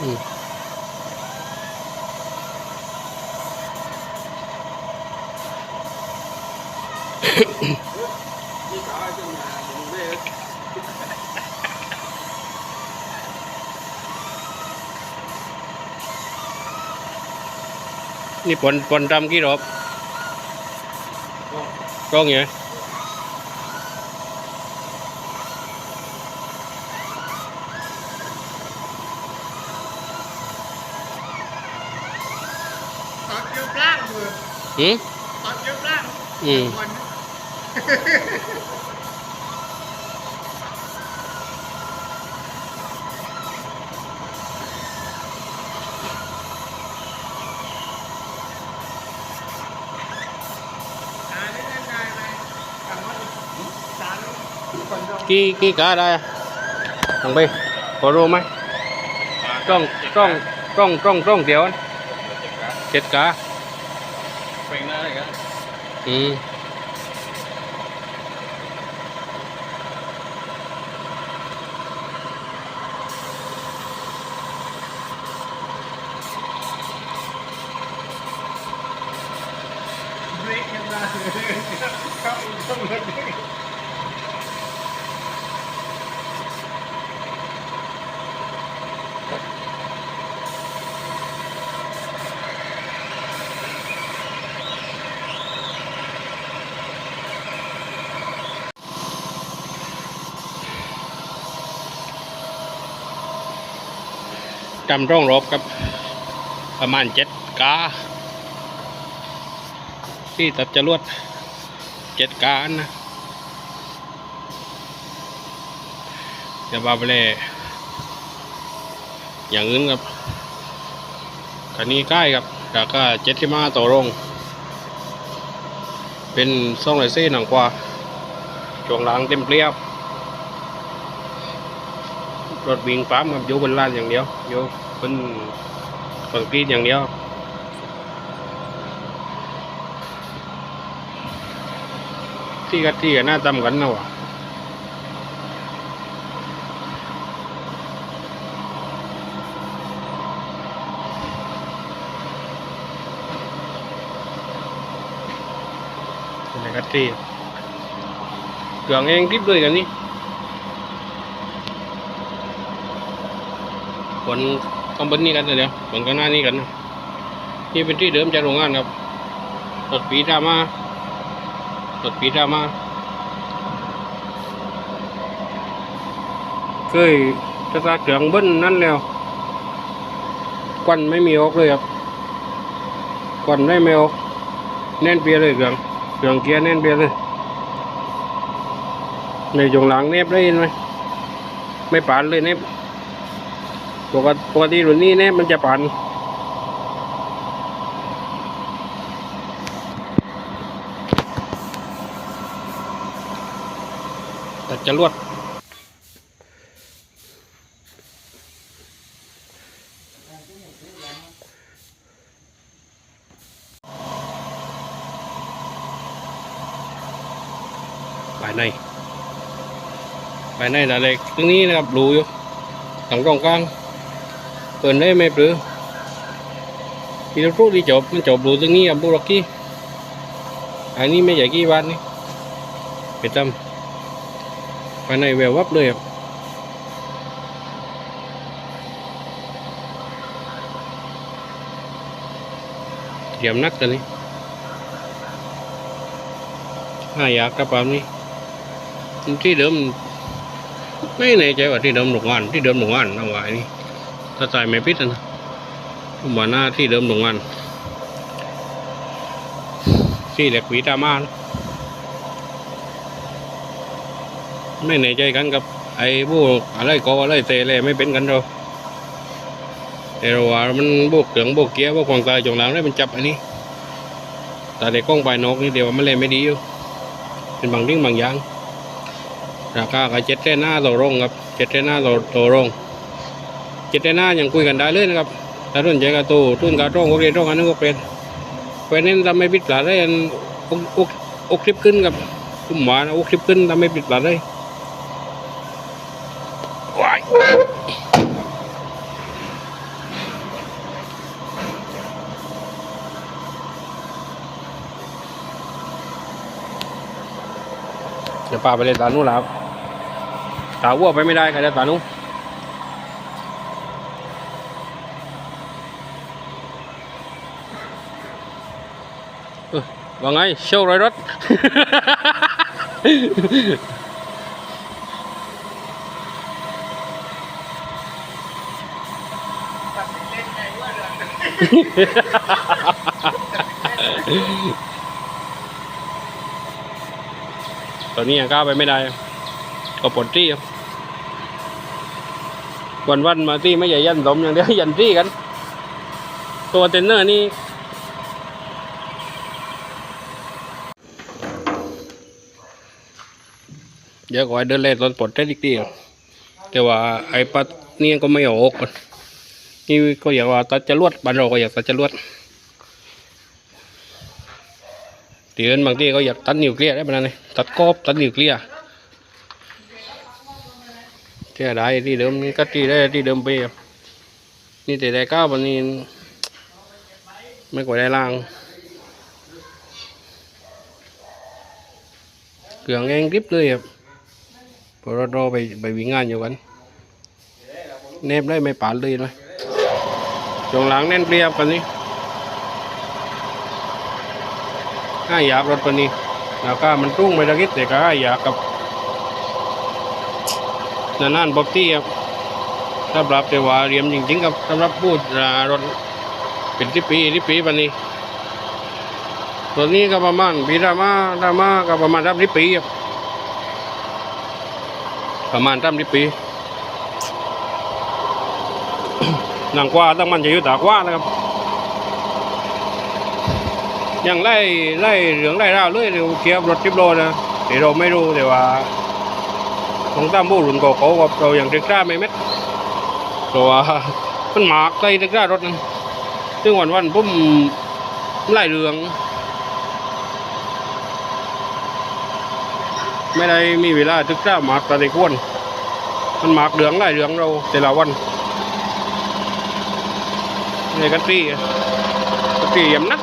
อืมนี่ขาขึ้นมาดูเว้ยนี่ปนปนทำกี่รอบกล้องไงตอนเยอะล่างมื ออืมตอนเยอะล่างอืมวันอ่านี่ได้ไงไหมกลับมาสารคนเรากี่กี่กาได้อะทางไปพอรู้ไหมกล้องกล้องกล้องกล้องกล้องเดียวอะเจ็ดกา เป็นอะไร จำร่องรบครับ ประมาณเจ็ดกาที่ตัดจรวดเจ็ดกานะจะบาไปเลยอย่างอื่นครับคันนี้ใกล้ครับแต่ก็เจ็ดที่มาต่อรง เป็นซ่องไหลซี่หนังกว่าช่วงหลังเต็มเปรียบ รถวิ่งปั๊มกับอยู่บนลานอย่างเดียวอยู่บนคอนกรีตอย่างเดียวที่กับที่ก็น่าจำกันนะวะเป็นไงกับที่เครื่องเองทิปด้วยกันนี่ ผลข้างบนนี้กันเดี๋ยวผลข้างหน้านี้กันนะนี่เป็นที่เดิมจากโรงงานครับรถปีดามารถปีดามาเคยจะตาเครื่องเบิ้ลนั่นแล้วควันไม่มีออกเลยครับควันได้ไม่ออกแน่นเปียเลยเครื่องเครื่องเกียร์แน่นเปียเลยในจงหลังเนบได้ยินไหมไม่ปานเลยเนบ ปกติปกติรุ่นนี้เนี่ยมันจะปั่นแต่จะลวดภายในภายในอะไรตรงนี้นะครับรูอยู่ตรงกลางกลาง เปิดได้ไหมปรือที่เราพูดที่จบมันจบดูตรงนี้อะบุรกี้อันนี้ไม่ใหญ่กี่บาทนี่ไปทำภายในแวววับเลยครับเตรียมนักกันนี่ห้าอยากกระป๋านี้ที่เดิมไม่แน่ใจว่าที่เดิมหนุกงานที่เดิมหนุกงานเอาไว้นี่ ถ้าจ่ายไม่พิษนะผมว่าหน้าที่เดิมโรงงานที่เหล็กวีตามานะไม่แน่ใจกันกับ ไอ้พวกอะไรกออะไรเตะอะไรไม่เป็นกันเราแต่เราว่ามันพวกเกืองพวกเกียร์พวกความกายจงหลังได้มันจับอันนี้แต่เด็กกล้องไปนกนี่เดียวมันเลยไม่ดีอยู่เป็นบางเรื่องบางอย่างราคาก็เจ็ดแค่หน้าโตรงครับเจ็ดแค่หน้าต่อต่อโรง เจตนาอย่างคุยกันได้เลยนะครับถ้าต้นใจกระตูต้นกระต้งก็เรีนร้องอันนั้นก็เป็นเพราะนั้นทำไม่ปิดพลาดได้อัโอุคลิปขึ้นกับคุ้มหวานอุคลิปขึ้นทำไม่ปิดปากได้ว้ายเดี๋ยวปลาไปเลยตานุแล้วตาวัวไปไม่ได้ใครเะตานุ ว่าไงโชว์รอยรถตัดสินเล่นไงว่าเรื่องตอนนี้ยังก้าวไปไม่ได้ ก็ปลดที่วันวันมาที่ไม่ใหญ่ยันสมอย่างเดียวยันที่กัน ตัวเทนเนอร์นี่ เดี๋ยวก่อนเดินเล่นตอนปลดได้อีกทีแต่ว่าไอ้ปัดนี่ยก็ไม่ออกก่อนนี่ก็อยากว่าตัดจรวดบ้านเราก็อยากตัดจรวดตีเอินบางทีก็อยากตัดนิวเคลียร์ได้ปะนั่นเลยตัดกอบตัดนิวเคลียร์เท่าได้ที่เดิมนี่ก็ที่ได้ที่เดิมไปนี่แต่ได้ก้าววันนี้ไม่กว่าได้ล่างเกลืองเองกริบเลยครับ รารอไปไปวิ่งงานอยู่กันเนบได้ไม่ปานเลยนะจงหลังแน่นเปรียบกันนี่ห้าหยาบรถปันนี้แล้วก็มันตุ้งไปตะกิดแต่ก็ห้าหยาบกับนานๆบ๊อบที่ครับสำหรับแต่ว่าเรียมจริงๆกับสำหรับพูดรถเป็นที่ปีที่ปีปันนี้ตัวนี้ก็ประมาณปีดามาดามาก็ประมาณรับที่ปีครับ ประมาณรับที่ปีนังกว่าต้องมันจะอยู่ตากว่านะครับยังไล่ไล่เหลืองไล่ราวเลยเดี๋ยวเกียบรถทิบโลนะเดี๋ยวเราไม่รู้แต่ว่าของตามบูรุนโกโก้กับเราอย่างเด็กกล้าไม่เม็ดตัวามันหมากใส่เด็กกล้ารถนั้นซึ่งวันวันๆผมไล่เรือง ไม่ได้มีเวลาทึกษาหมากตะไควนมันหมากเหลืองไล่เหลืองเราแต่ละวันในกะตี้กะตี้ยำนัก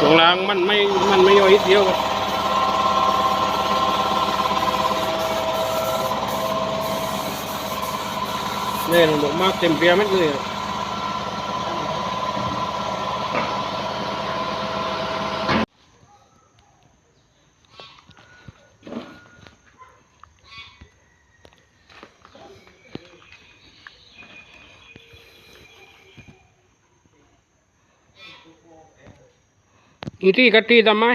ตรงล่างมันไม่มันไม่ย่อยนิดเดียวเนี่ยดอกมากเต็มเปียเม็ดเลย อีที่กะตีทำไหม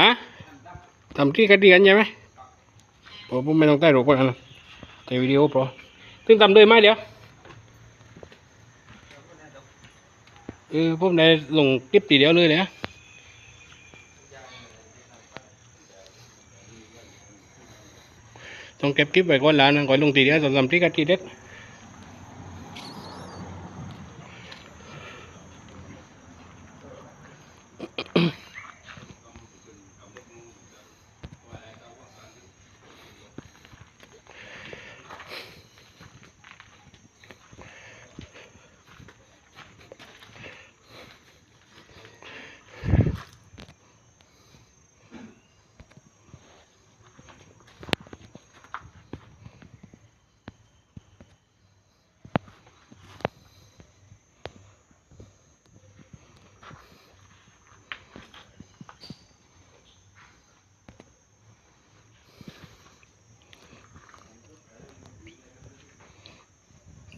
ฮะทำที่กะตีกันใช่ไหมผมผมไม่ต้องใต้รูปก่อนนแต่วิดีโอพอซึ่งทำด้วยไหมเดี๋ยวเออผมได้ลงคลิปตีเดียวเลยเลยนะต้องเก็บคลิปไว้ก่อนแล้วนะก่อนลงตีเดียวต้องทำที่กะตีเด็ด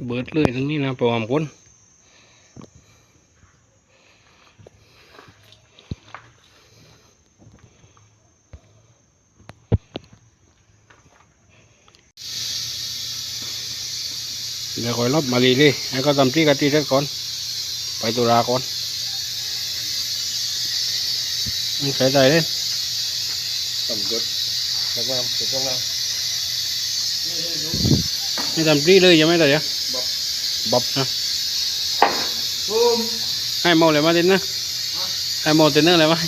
เบิดเลยทั้งนี้นะประมาณคนเดี๋ยวคอยรบมาลีเลยให้ก็ทำที่กันที่เด็ดก่อน ไปตุลาก่อนมันใส่ได้เลยสมยศแล้วก็ถูกต้องแล้วไม่ทำที่เลยยังไม่ได้เดี๋ยว บ๊อบนะให้โมเลยมาเต้นนะให้โมเต้นเนอร์เลยมา